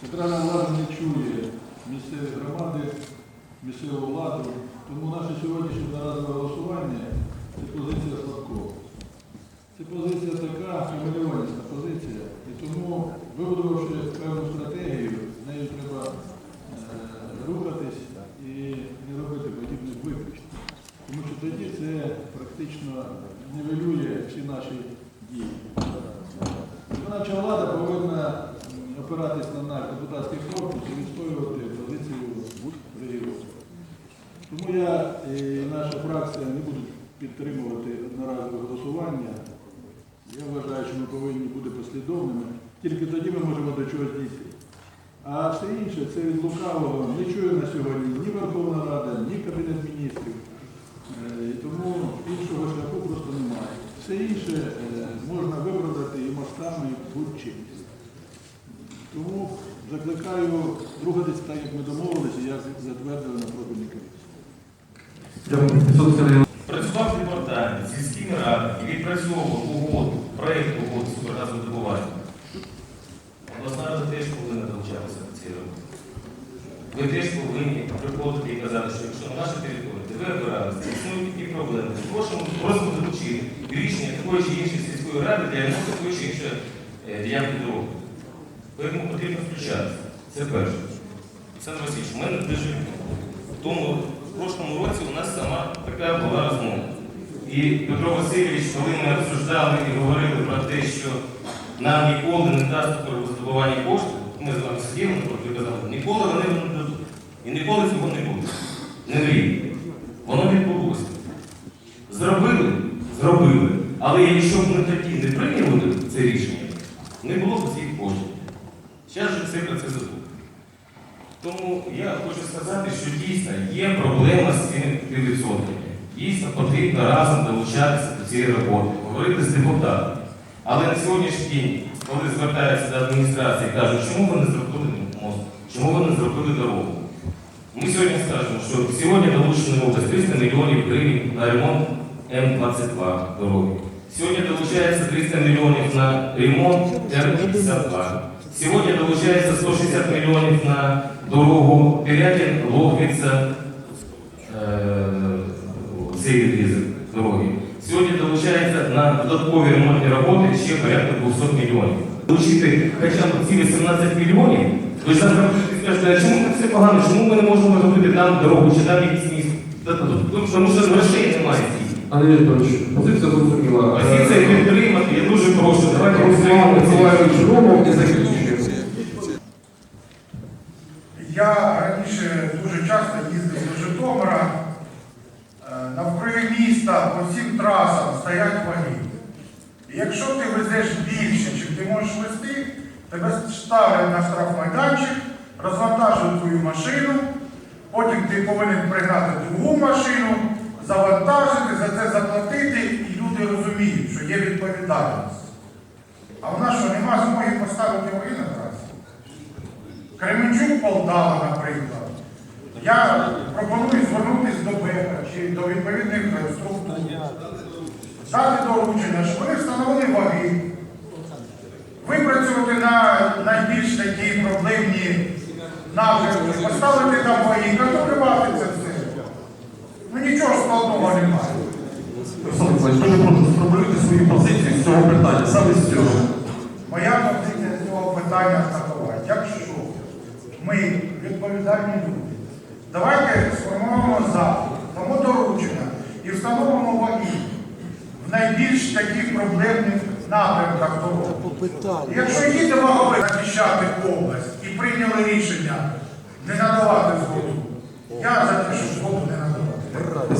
Центральна влада не чує місцеві громади, місцеву владу. Тому наше сьогоднішнє наразове голосування це позиція Слабкова. Це позиція така хамелеонівська позиція. І тому, вибудувавши певну стратегію, з нею треба е, рухатись і не робити подібних виключень. Тому що тоді це практично нівелює всі наші дії. Виконавча влада повинна м, опиратись на наш депутатський корпус і відстоювати позицію регіону. Тому я і наша фракція не будуть підтримувати одноразове голосування. Я вважаю, що ми повинні бути послідовними. Тільки тоді ми можемо до чогось дійти. А все інше це від лукавого не чує на сьогодні ні Верховна Рада, ні Кабінет міністрів. Е, І тому іншого шляху просто немає. Все інше е, можна виправдати і мостами, будь-чим. Тому закликаю рухатись так, як ми домовилися, і як затвердили на профільній комісії. Дякую. 500 хвилин. Працював в департаменті, з і відпрацьовував угоду, проєкт угоди супергазвидобування. Обласна рада теж повинна долучатися до цієї роботи. Ви теж повинні приходити і казати, що якщо на нашій території, де ви опиралися, існують такі проблеми, просимо, просимо долучити рішення такої чи іншої сільської ради для такої чи іншої е, ділянки дороги. Потрібно включатися. Це перше. Олександр Васильович, у мене дуже в тому в прошлому році у нас сама така була розмова. І Петро Васильович, коли ми обсуждали і говорили про те, що нам ніколи не дасть здобування коштів, ми з вами сиділи і казали, ніколи вони не дадуть. І ніколи цього не буде. Не мрій. Воно відбулося. Зробили, зробили. Але якщо б ми тоді не прийняли це рішення, не було б цих коштів. Зараз же все про це забули. Тому я хочу сказати, що дійсно є проблема з цими відсотками. Дійсно потрібно разом долучатися до цієї роботи, говорити з депутатами. Але на сьогоднішній день, коли звертаються до адміністрації, кажуть, чому ви не зробили мост, чому ви не зробили дорогу. Ми сьогодні скажемо, що сьогодні долучено область 300 мільйонів гривень на ремонт М-22 дороги. Сьогодні долучається 300 мільйонів на ремонт Р-52. Сьогодні долучається 160 мільйонів на дорогу Пірятин, Лохвиця, е, цей відрізок дороги. Сьогодні долучається на додаткові ремонтні роботи ще порядка 200 мільйонів. Долучити хоча б ці 18 мільйонів, ви ж завтра скажете, а чому так все погано, чому ми не можемо робити там дорогу, чи там якісь? Та- та- Тому що ну, грошей немає. Андрій Вікторович, позиція зрозуміла. Позиція підтримати, я дуже прошу, давайте Руслан. Миколаївич Ромов і закінчуємо. Я раніше дуже часто їздив до Житомира. Е, Навкруги міста по всім трасам стоять ваги. І якщо ти везеш більше, чим ти можеш вести, тебе ставлять на штрафмайданчик, розвантажують твою машину, потім ти повинен пригнати другу машину, завантажити, за це заплатити, і люди розуміють, що є відповідальність. А в нас що, нема змоги поставити ваги на трасі? Кременчук Полтава, наприклад. Я пропоную звернутися до БЕКа чи до відповідних е, структур. Дати доручення, щоб вони встановили ваги, випрацювати на найбільш такі проблемні напрямки, поставити там ваги, контролювати це все. Ну нічого складного немає. Руслан Миколаївич, дуже прошу сформулюйте свою позицію з цього питання, саме з цього. Моя позиція з цього питання такова. Якщо ми відповідальні люди, давайте сформуємо захід, дамо доручення і встановимо ваги в найбільш таких проблемних напрямках дороги. Якщо їде ваговий захищати область і прийняли рішення не надавати згоду, я за те, щоб згоду не надавати.